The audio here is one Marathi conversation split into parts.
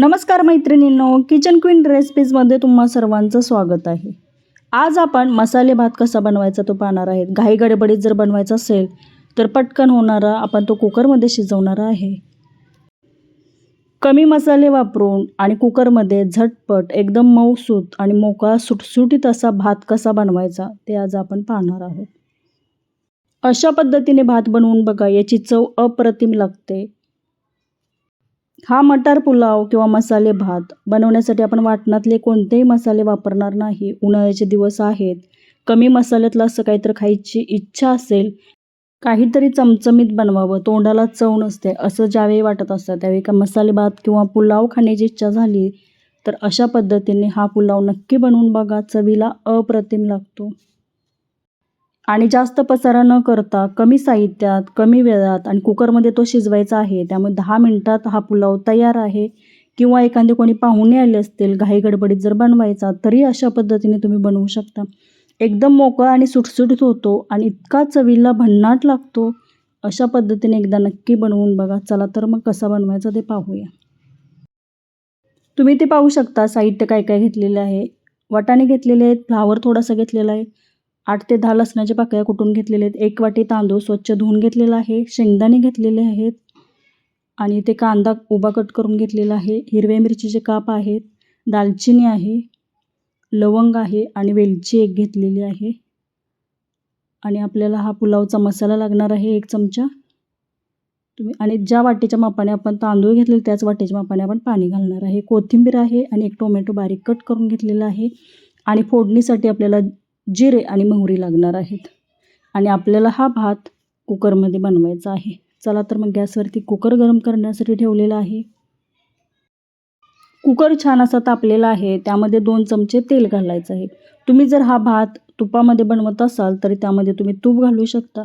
नमस्कार मैत्रिणींनो किचन क्वीन रेसिपीजमध्ये तुम्हा सर्वांचं स्वागत आहे. आज आपण मसाले भात कसा बनवायचा तो पाहणार आहेत. घाई गडबडीत जर बनवायचा असेल तर पटकन होणारा आपण तो कुकरमध्ये शिजवणारा आहे. कमी मसाले वापरून आणि कुकरमध्ये झटपट एकदम मऊसूत आणि मोकळा सुटसुटीत असा भात कसा बनवायचा ते आज आपण पाहणार आहोत. अशा पद्धतीने भात बनवून बघा याची चव अप्रतिम लागते. हा मटार पुलाव किंवा मसाले भात बनवण्यासाठी आपण वाटणातले कोणतेही मसाले वापरणार नाही. उन्हाळ्याचे दिवस आहेत. कमी मसाल्यातलं असं काहीतरी खायची इच्छा असेल काहीतरी चमचमीत बनवावं तोंडाला चव नसते असं ज्यावेळी वाटत असतं त्यावेळी का मसाले भात किंवा पुलाव खाण्याची इच्छा झाली तर अशा पद्धतीने हा पुलाव नक्की बनवून बघा. चवीला अप्रतिम लागतो. आणि जास्त पसारा न करता कमी साहित्यात कमी वेळात आणि कुकरमध्ये तो शिजवायचा आहे त्यामुळे दहा मिनटात हा पुलाव तयार आहे. किंवा एखादे कोणी पाहुणे आले असतील घाई गडबडीत जर बनवायचा तरी अशा पद्धतीने तुम्ही बनवू शकता. एकदम मोकळा आणि सुटसुटीत होतो आणि इतका चवीला भन्नाट लागतो. अशा पद्धतीने एकदा नक्की बनवून बघा. चला तर मग कसा बनवायचा ते पाहूया. तुम्ही ते पाहू शकता साहित्य काय काय घेतलेलं आहे. वाटाणे घेतलेले आहेत फ्लावर थोडासा घेतलेला आहे. आठ ते दहा लसणाच्या पाकळ्या कुटून घेतलेल्या आहेत. एक वाटी तांदूळ स्वच्छ धुवून घेतलेला आहे. शेंगदाणे घेतलेले आहेत. आणि ते कांदा उभा कट करून घेतलेला आहे. हिरव्या मिरचीचे काप आहेत. दालचिनी आहे. लवंग आहे आणि वेलची एक घेतलेली आहे. आणि आपल्याला हा पुलावचा मसाला लागणार आहे एक चमचा. तुम्ही आणि ज्या वाटेच्या मापाने आपण तांदूळ घेतले त्याच वाटेच्या मापाने आपण पाणी घालणार आहे. कोथिंबीर आहे आणि एक टोमॅटो बारीक कट करून घेतलेला आहे. आणि फोडणीसाठी आपल्याला जिरे आणि मोहरी लागणार आहेत. आणि आपल्याला हा भात कुकरमध्ये बनवायचा आहे. चला तर मग गॅसवरती कुकर गरम करण्यासाठी ठेवलेला आहे. कुकर छान असा तापलेला आहे. त्यामध्ये दोन चमचे तेल घालायचं आहे. तुम्ही जर हा भात तुपामध्ये बनवत असाल तरी त्यामध्ये तुम्ही तूप घालू शकता.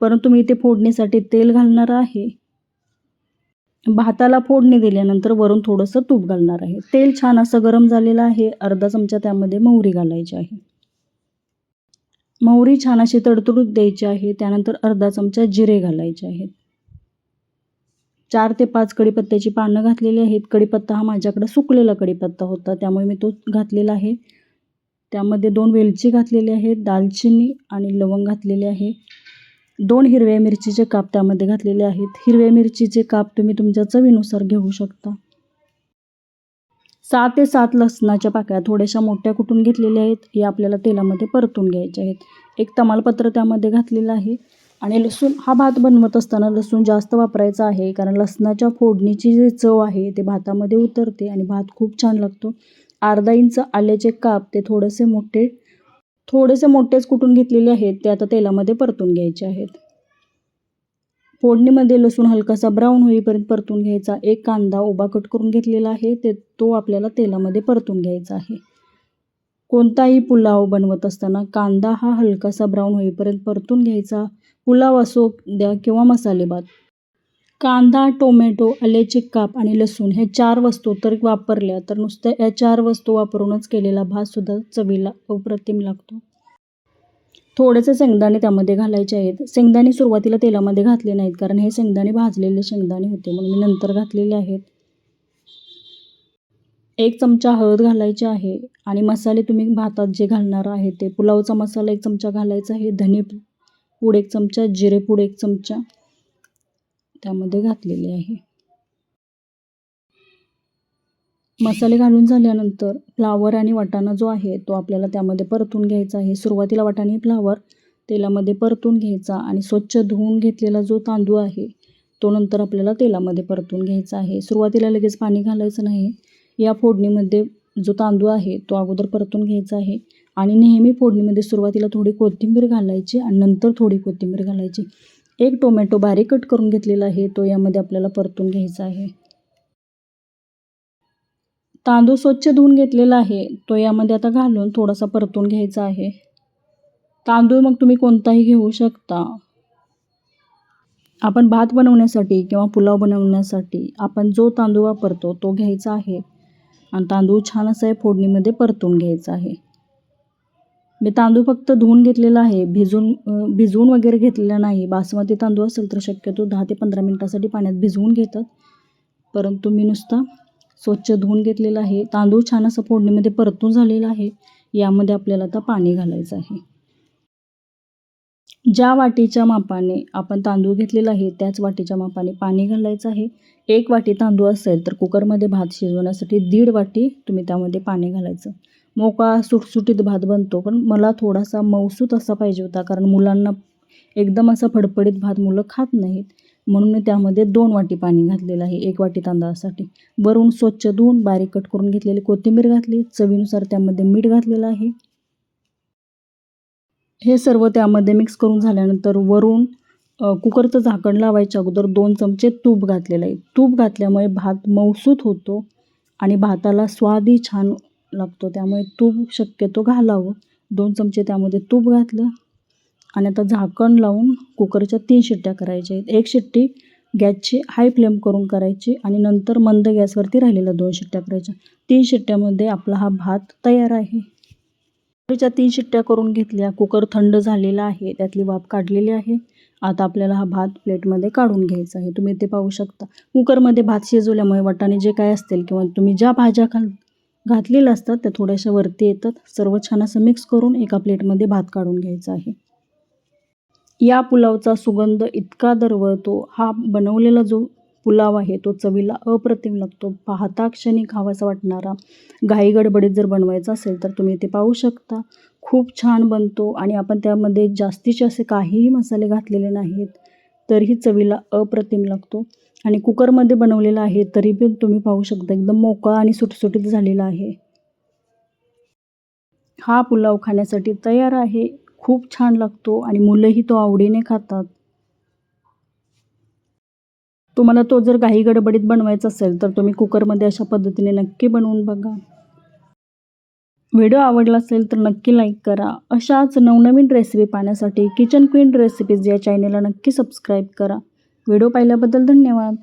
परंतु मी इथे फोडणीसाठी तेल घालणार आहे. भाताला फोडणी दिल्यानंतर वरून थोडंसं तूप घालणार आहे. तेल छान असं गरम झालेलं आहे. अर्धा चमचा त्यामध्ये मोहरी घालायची आहे. मोहरी छान अशी तडतडूत द्यायची आहे त्यानंतर अर्धा चमचा जिरे घालायचे आहेत. चार ते पाच कडीपत्त्याची पानं घातलेली आहेत. कडीपत्ता हा माझ्याकडे सुकलेला कढीपत्ता होता त्यामुळे मी तो घातलेला आहे. त्यामध्ये दोन वेलची घातलेली आहेत दालचिनी आणि लवंग घातलेले आहे. दोन हिरव्या मिरचीचे काप त्यामध्ये घातलेले आहेत. हिरव्या मिरचीचे काप तुम्ही तुमच्या चवीनुसार घेऊ शकता. सहा ते सात लसणाच्या पाकळ्या थोड्याशा मोठ्या कुटून घेतलेल्या आहेत हे आपल्याला तेलामध्ये परतून घ्यायचे आहेत. एक तमालपत्र त्यामध्ये घातलेलं आहे. आणि लसूण हा भात बनवत असताना लसूण जास्त वापरायचा आहे कारण लसणाच्या फोडणीची जी चव आहे ते भातामध्ये उतरते आणि भात खूप छान लागतो. अर्धा इंच आल्याचे काप ते थोडेसे मोठे थोडेसे मोठेच कुटून घेतलेले आहेत ते आता तेलामध्ये परतून घ्यायचे आहेत. फोडणीमध्ये लसूण हलकासा ब्राऊन होईपर्यंत परतून घ्यायचा. एक कांदा उभा कट करून घेतलेला आहे. ते तो आपल्याला तेलामध्ये परतून घ्यायचा आहे. कोणताही पुलाव बनवत असताना कांदा हा हलकासा ब्राऊन होईपर्यंत परतून घ्यायचा. पुलाव असो द्या किंवा मसाले भात. कांदा टोमॅटो आल्याचे काप आणि लसूण हे चार वस्तू तर वापरल्या तर नुसत्या या चार वस्तू वापरूनच केलेला भातसुद्धा चवीला अप्रतिम लागतो. थोडेसे शेंगदाणे त्यामध्ये घालायचे आहेत. शेंगदाणे सुरुवातीला तेलामध्ये घातले नाहीत कारण हे शेंगदाणे भाजलेले शेंगदाणे होते म्हणून मी नंतर घातलेले आहेत. एक चमचा हळद घालायची आहे आणि मसाले तुम्ही भातात जे घालणार आहे ते. पुलावचा मसाला एक चमचा घालायचा आहे धने पूड एक चमचा जिरे पूड एक चमचा त्यामध्ये घातलेले आहे. मसाले घालून झाल्यानंतर फ्लावर आणि वाटाणा जो आहे तो आपल्याला त्यामध्ये परतून घ्यायचा आहे. सुरुवातीला वाटाणे फ्लावर तेलामध्ये परतून घ्यायचा आणि स्वच्छ धुवून घेतलेला जो तांदूळ आहे तो नंतर आपल्याला तेलामध्ये परतून घ्यायचा आहे. सुरुवातीला लगेच पाणी घालायचं नाही. या फोडणीमध्ये जो तांदूळ आहे तो अगोदर परतून घ्यायचा आहे आणि नेहमी फोडणीमध्ये सुरुवातीला थोडी कोथिंबीर घालायची आणि नंतर थोडी कोथिंबीर घालायची. एक टोमॅटो बारीक कट करून घेतलेला आहे तो यामध्ये आपल्याला परतून घ्यायचा आहे. तांदूळ स्वच्छ धुवून घेतलेला आहे. तो यामध्ये आता घालून थोडासा परतून घ्यायचा आहे. तांदूळ मग तुम्ही कोणताही घेऊ शकता. आपण भात बनवण्यासाठी किंवा पुलाव बनवण्यासाठी आपण जो तांदूळ वापरतो तो घ्यायचा आहे. आणि तांदूळ छान असं आहे फोडणीमध्ये परतून घ्यायचा आहे. मी तांदूळ फक्त धुवून घेतलेला आहे. भिजून भिजवून वगैरे घेतलेला नाही. बासमती तांदूळ असेल तर शक्यतो दहा ते पंधरा मिनटासाठी पाण्यात भिजवून घेतात. परंतु मी नुसता स्वच्छ धुवून घेतलेलं आहे. तांदूळ छान असं फोडणीमध्ये परतून झालेला आहे. यामध्ये आपल्याला आता पाणी घालायचं आहे. ज्या वाटीच्या मापाने आपण तांदूळ घेतलेला आहे त्याच वाटीच्या मापाने पाणी घालायचं आहे. एक वाटी तांदूळ असेल तर कुकरमध्ये भात शिजवण्यासाठी दीड वाटी तुम्ही त्यामध्ये पाणी घालायचं. मोकळा सुटसुटीत भात बनतो पण मला थोडासा मौसूत असा पाहिजे होता कारण मुलांना एकदम असा फडफडीत भात मुलं खात नाहीत. म्हणून मी त्यामध्ये दोन वाटी पाणी घातलेलं आहे एक वाटी तांदळासाठी. वरून स्वच्छ धुवून बारीक कट करून घेतलेली कोथिंबीर घातली चवीनुसार त्यामध्ये मीठ घातलेलं आहे. हे सर्व त्यामध्ये मिक्स करून झाल्यानंतर वरून कुकरचं झाकण लावायच्या अगोदर दोन चमचे तूप घातलेलं आहे. तूप घातल्यामुळे भात मऊसूत होतो आणि भाताला स्वादही छान लागतो. त्यामुळे तूप शक्यतो घालावं. दोन चमचे त्यामध्ये तूप घातलं. आणि आता झाकण लावून कुकरच्या तीन शिट्ट्या करायच्या आहेत. एक शिट्टी गॅसची हाय फ्लेम करून करायची आणि नंतर मंद गॅसवरती राहिलेल्या दोन शिट्ट्या करायच्या. तीन शिट्ट्यामध्ये आपला हा भात तयार आहे. कुकरच्या तीन शिट्ट्या करून घेतल्या. कुकर थंड झालेला आहे. त्यातली वाफ काढलेली आहे. आता आपल्याला हा भात प्लेटमध्ये काढून घ्यायचा आहे. तुम्ही ते पाहू शकता. कुकरमध्ये भात शिजवल्यामुळे वाटाणे जे काय असतील किंवा तुम्ही ज्या भाज्या घाल घातलेल्या असतात त्या थोड्याशा वरती येतात. सर्व छान असं मिक्स करून एका प्लेटमध्ये भात काढून घ्यायचा आहे. या पुलावचा सुगंध इतका दरवळतो हा बनवलेला जो पुलाव आहे तो चवीला अप्रतिम लागतो. पाहता क्षणी खावासा वाटणारा घाई गडबडीत जर बनवायचा असेल तर तुम्ही ते पाहू शकता. खूप छान बनतो आणि आपण त्यामध्ये जास्तीचे असे काहीही मसाले घातलेले नाहीत तरीही चवीला अप्रतिम लागतो. आणि कुकरमध्ये बनवलेला आहे तरी पण तुम्ही पाहू शकता एकदम मोकळा आणि सुटसुटीत झालेला आहे. हा पुलाव खाण्यासाठी तयार आहे. खूप छान लागतो आणि मुलंही तो आवडीने खातात. तुम्हाला तो जर घाई गडबडीत बनवायचा असेल तर तुम्ही कुकरमध्ये अशा पद्धतीने नक्की बनवून बघा. व्हिडिओ आवडला असेल तर नक्की लाईक करा. अशाच नवनवीन रेसिपी पाहण्यासाठी किचन क्वीन रेसिपीज या चॅनेलला नक्की सबस्क्राईब करा. व्हिडिओ पाहिल्याबद्दल धन्यवाद.